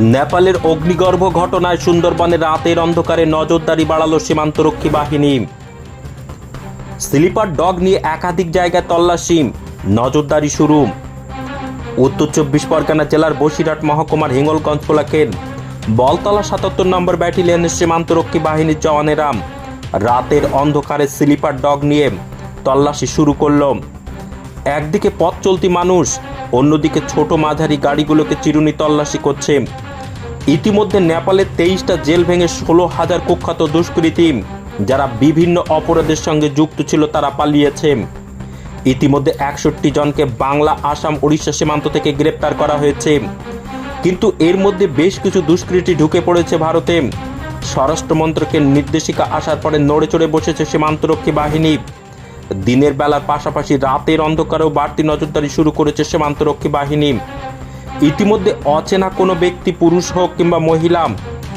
নেপালের অগ্নিগর্ভ ঘটনায় সুন্দরবনে রাতের অন্ধকারে নজরদারি বাড়ালো সীমান্তরক্ষী বাহিনী। স্লিপার ডগ নিয়ে একাধিক জায়গায় তল্লাশি। নজরদারি শুরু। উত্তর চব্বিশ পরগনা জেলার বসিরহাট মহকুমার হিঙ্গলগঞ্জ ব্লকের বলতলা সাতাত্তর নম্বর ব্যাটালিয়নের সীমান্তরক্ষী বাহিনীর জওয়ানেরা রাতের অন্ধকারে স্লিপার ডগ নিয়ে তল্লাশি শুরু করল। একদিকে পথ চলতি মানুষ, অন্যদিকে ছোট মাঝারি গাড়িগুলোকে চিরুনি তল্লাশি করছে। ইতিমধ্যে নেপালের তেইশটা জেল ভেঙে ষোলো হাজার কুখ্যাত দুষ্কৃতী যারা বিভিন্ন অপরাধের সঙ্গে যুক্ত ছিল, তারা পালিয়েছে। ইতিমধ্যে একষট্টি জনকে বাংলা, আসাম, উড়িষ্যা সীমান্ত থেকে গ্রেপ্তার করা হয়েছে। কিন্তু এর মধ্যে বেশ কিছু দুষ্কৃতী ঢুকে পড়েছে ভারতে। স্বরাষ্ট্রমন্ত্রকের নির্দেশিকা আসার পরে নড়ে চড়ে বসেছে সীমান্তরক্ষী বাহিনী। দিনের বেলার পাশাপাশি রাতের অন্ধকারেও বাড়তি নজরদারি শুরু করেছে সীমান্তরক্ষী বাহিনী। ইতিমধ্যে অচেনা কোনো ব্যক্তি পুরুষ হোক কিংবা মহিলা,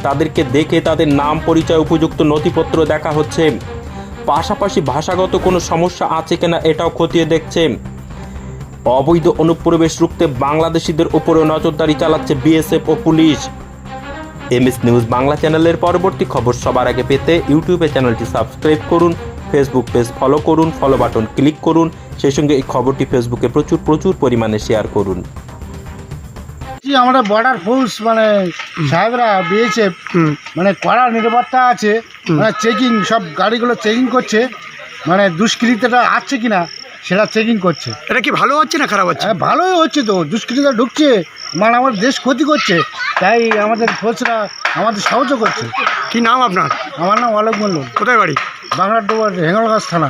তাদেরকে দেখে তাদের নাম পরিচয় উপযুক্ত নথিপত্র দেখা হচ্ছে। পাশাপাশি ভাষাগত কোনো সমস্যা আছে কিনা এটাও খতিয়ে দেখছে। অবৈধ অনুপ্রবেশ রুখতে বাংলাদেশিদের উপরেও নজরদারি চালাচ্ছে বিএসএফ ও পুলিশ। এমএস নিউজ বাংলা চ্যানেলের পরবর্তী খবর সবার আগে পেতে ইউটিউবে চ্যানেলটি সাবস্ক্রাইব করুন, ফেসবুক পেজ ফলো করুন ফলো বাটন ক্লিক করুন, সেই সঙ্গে এই খবরটি ফেসবুকে প্রচুর প্রচুর পরিমাণে শেয়ার করুন। কি আমরা বর্ডার ফোর্স মানে সাহেবরা বিএসএফ মানে কড়া নিরাপত্তা আছে মানে চেকিং সব গাড়িগুলো চেকিং করছে মানে দুষ্কৃতিটা আছে কিনা সেটা চেকিং করছে। এটা কি ভালো হচ্ছে না খারাপ হচ্ছে? হ্যাঁ, ভালোই হচ্ছে তো দুষ্কৃতিটা ঢুকছে মানে আমাদের দেশ ক্ষতি করছে তাই আমাদের ফোর্সরা আমাদের সাহায্য করছে। কি নাম আপনার? আমার নাম অলোক মল্ল কোথায় বাড়ি? বাংলার ডোবার হেঙ্গলগাছ থানা।